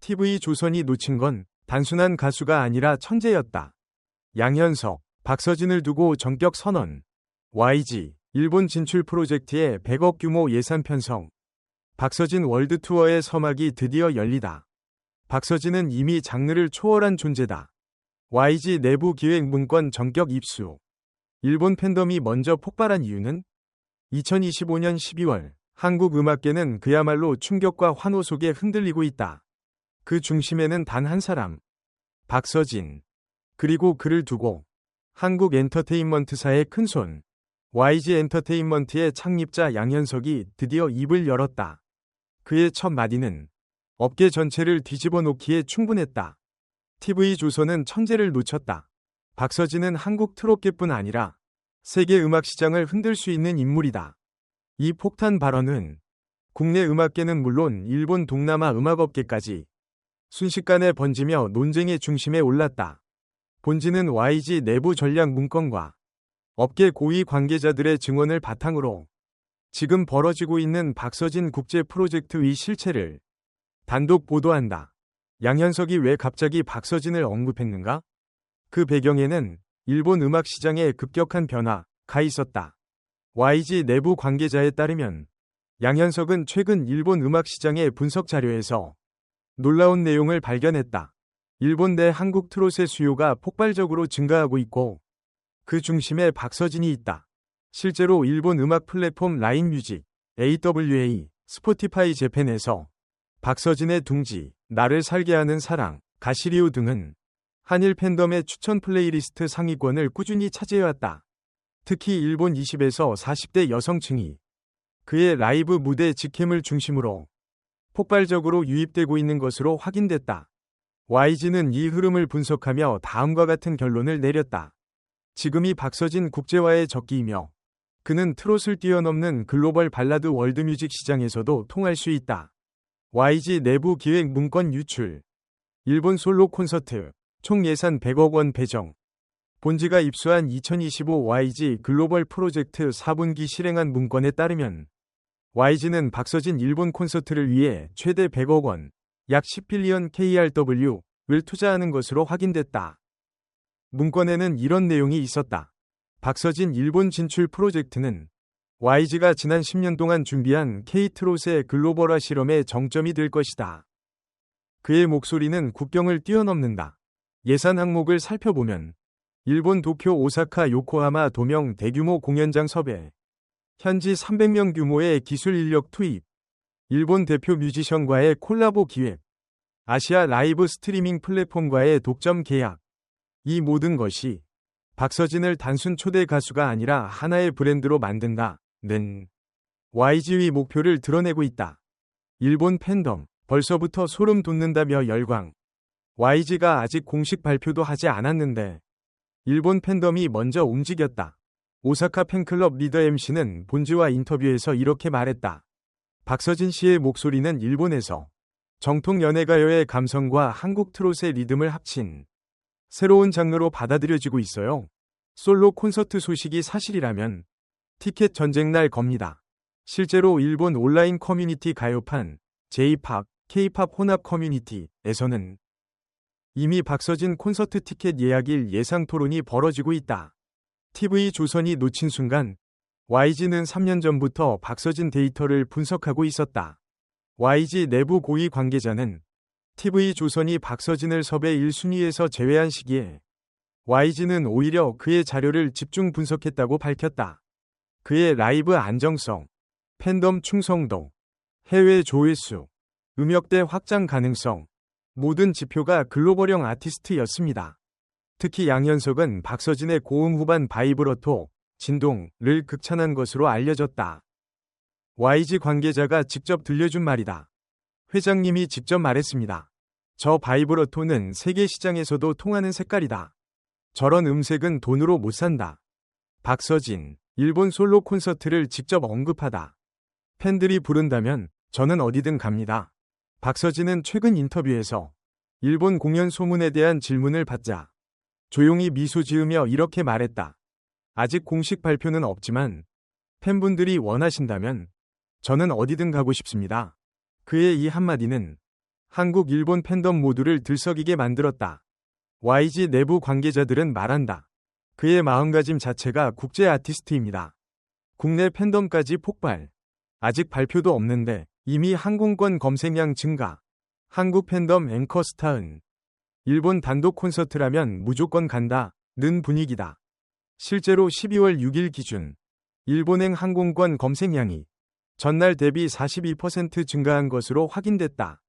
TV 조선이 놓친 건 단순한 가수가 아니라 천재였다. 양현석, 박서진을 두고 전격 선언. YG, 일본 진출 프로젝트의 100억 규모 예산 편성. 박서진 월드 투어의 서막이 드디어 열리다. 박서진은 이미 장르를 초월한 존재다. YG 내부 기획 문건 전격 입수. 일본 팬덤이 먼저 폭발한 이유는 2025년 12월 한국 음악계는 그야말로 충격과 환호 속에 흔들리고 있다. 그 중심에는 단 한 사람. 박서진. 그리고 그를 두고 한국 엔터테인먼트사의 큰손 YG 엔터테인먼트의 창립자 양현석이 드디어 입을 열었다. 그의 첫 마디는 업계 전체를 뒤집어 놓기에 충분했다. TV조선은 천재를 놓쳤다. 박서진은 한국 트롯계뿐 아니라 세계 음악 시장을 흔들 수 있는 인물이다. 이 폭탄 발언은 국내 음악계는 물론 일본 동남아 음악업계까지 순식간에 번지며 논쟁의 중심에 올랐다. 본지는 YG 내부 전략 문건과 업계 고위 관계자들의 증언을 바탕으로 지금 벌어지고 있는 박서진 국제 프로젝트의 실체를 단독 보도한다. 양현석이 왜 갑자기 박서진을 언급했는가? 그 배경에는 일본 음악 시장의 급격한 변화가 있었다. YG 내부 관계자에 따르면 양현석은 최근 일본 음악 시장의 분석 자료에서 놀라운 내용을 발견했다. 일본 내 한국 트롯의 수요가 폭발적으로 증가하고 있고 그 중심에 박서진이 있다. 실제로 일본 음악 플랫폼 라인 뮤직, AWA, 스포티파이 재팬에서 박서진의 둥지, 나를 살게 하는 사랑, 가시리우 등은 한일 팬덤의 추천 플레이리스트 상위권을 꾸준히 차지해왔다. 특히 일본 20에서 40대 여성층이 그의 라이브 무대 직캠을 중심으로 폭발적으로 유입되고 있는 것으로 확인됐다. YG는 이 흐름을 분석하며 다음과 같은 결론을 내렸다. 지금이 박서진 국제화의 적기이며 그는 트롯을 뛰어넘는 글로벌 발라드 월드뮤직 시장에서도 통할 수 있다. YG 내부 기획 문건 유출 일본 솔로 콘서트 총 예산 100억 원 배정 본지가 입수한 2025 YG 글로벌 프로젝트 4분기 실행한 문건에 따르면 YG는 박서진 일본 콘서트를 위해 최대 100억 원, 약 10빌리언 KRW를 투자하는 것으로 확인됐다. 문건에는 이런 내용이 있었다. 박서진 일본 진출 프로젝트는 YG가 지난 10년 동안 준비한 K-트롯의 글로벌화 실험의 정점이 될 것이다. 그의 목소리는 국경을 뛰어넘는다. 예산 항목을 살펴보면 일본 도쿄 오사카 요코하마 도명 대규모 공연장 섭외, 현지 300명 규모의 기술 인력 투입, 일본 대표 뮤지션과의 콜라보 기획, 아시아 라이브 스트리밍 플랫폼과의 독점 계약. 이 모든 것이 박서진을 단순 초대 가수가 아니라 하나의 브랜드로 만든다는 YG의 목표를 드러내고 있다. 일본 팬덤, 벌써부터 소름 돋는다며 열광. YG가 아직 공식 발표도 하지 않았는데 일본 팬덤이 먼저 움직였다. 오사카 팬클럽 리더 MC는 본지와 인터뷰에서 이렇게 말했다. 박서진 씨의 목소리는 일본에서 정통 연예가요의 감성과 한국 트롯의 리듬을 합친 새로운 장르로 받아들여지고 있어요. 솔로 콘서트 소식이 사실이라면 티켓 전쟁 날 겁니다. 실제로 일본 온라인 커뮤니티 가요판 J-팝, K-팝 혼합 커뮤니티에서는 이미 박서진 콘서트 티켓 예약일 예상 토론이 벌어지고 있다. TV 조선이 놓친 순간 YG는 3년 전부터 박서진 데이터를 분석하고 있었다. YG 내부 고위 관계자는 TV 조선이 박서진을 섭외 1순위에서 제외한 시기에 YG는 오히려 그의 자료를 집중 분석했다고 밝혔다. 그의 라이브 안정성, 팬덤 충성도, 해외 조회수, 음역대 확장 가능성, 모든 지표가 글로벌형 아티스트였습니다. 특히 양현석은 박서진의 고음 후반 바이브러토, 진동을 극찬한 것으로 알려졌다. YG 관계자가 직접 들려준 말이다. 회장님이 직접 말했습니다. 저 바이브러토는 세계 시장에서도 통하는 색깔이다. 저런 음색은 돈으로 못 산다. 박서진, 일본 솔로 콘서트를 직접 언급하다. 팬들이 부른다면 저는 어디든 갑니다. 박서진은 최근 인터뷰에서 일본 공연 소문에 대한 질문을 받자 조용히 미소 지으며 이렇게 말했다. 아직 공식 발표는 없지만 팬분들이 원하신다면 저는 어디든 가고 싶습니다. 그의 이 한마디는 한국, 일본 팬덤 모두를 들썩이게 만들었다. YG 내부 관계자들은 말한다. 그의 마음가짐 자체가 국제 아티스트입니다. 국내 팬덤까지 폭발. 아직 발표도 없는데 이미 항공권 검색량 증가. 한국 팬덤 앵커 스타은 일본 단독 콘서트라면 무조건 간다. 는 분위기다. 실제로 12월 6일 기준 일본행 항공권 검색량이 전날 대비 42% 증가한 것으로 확인됐다.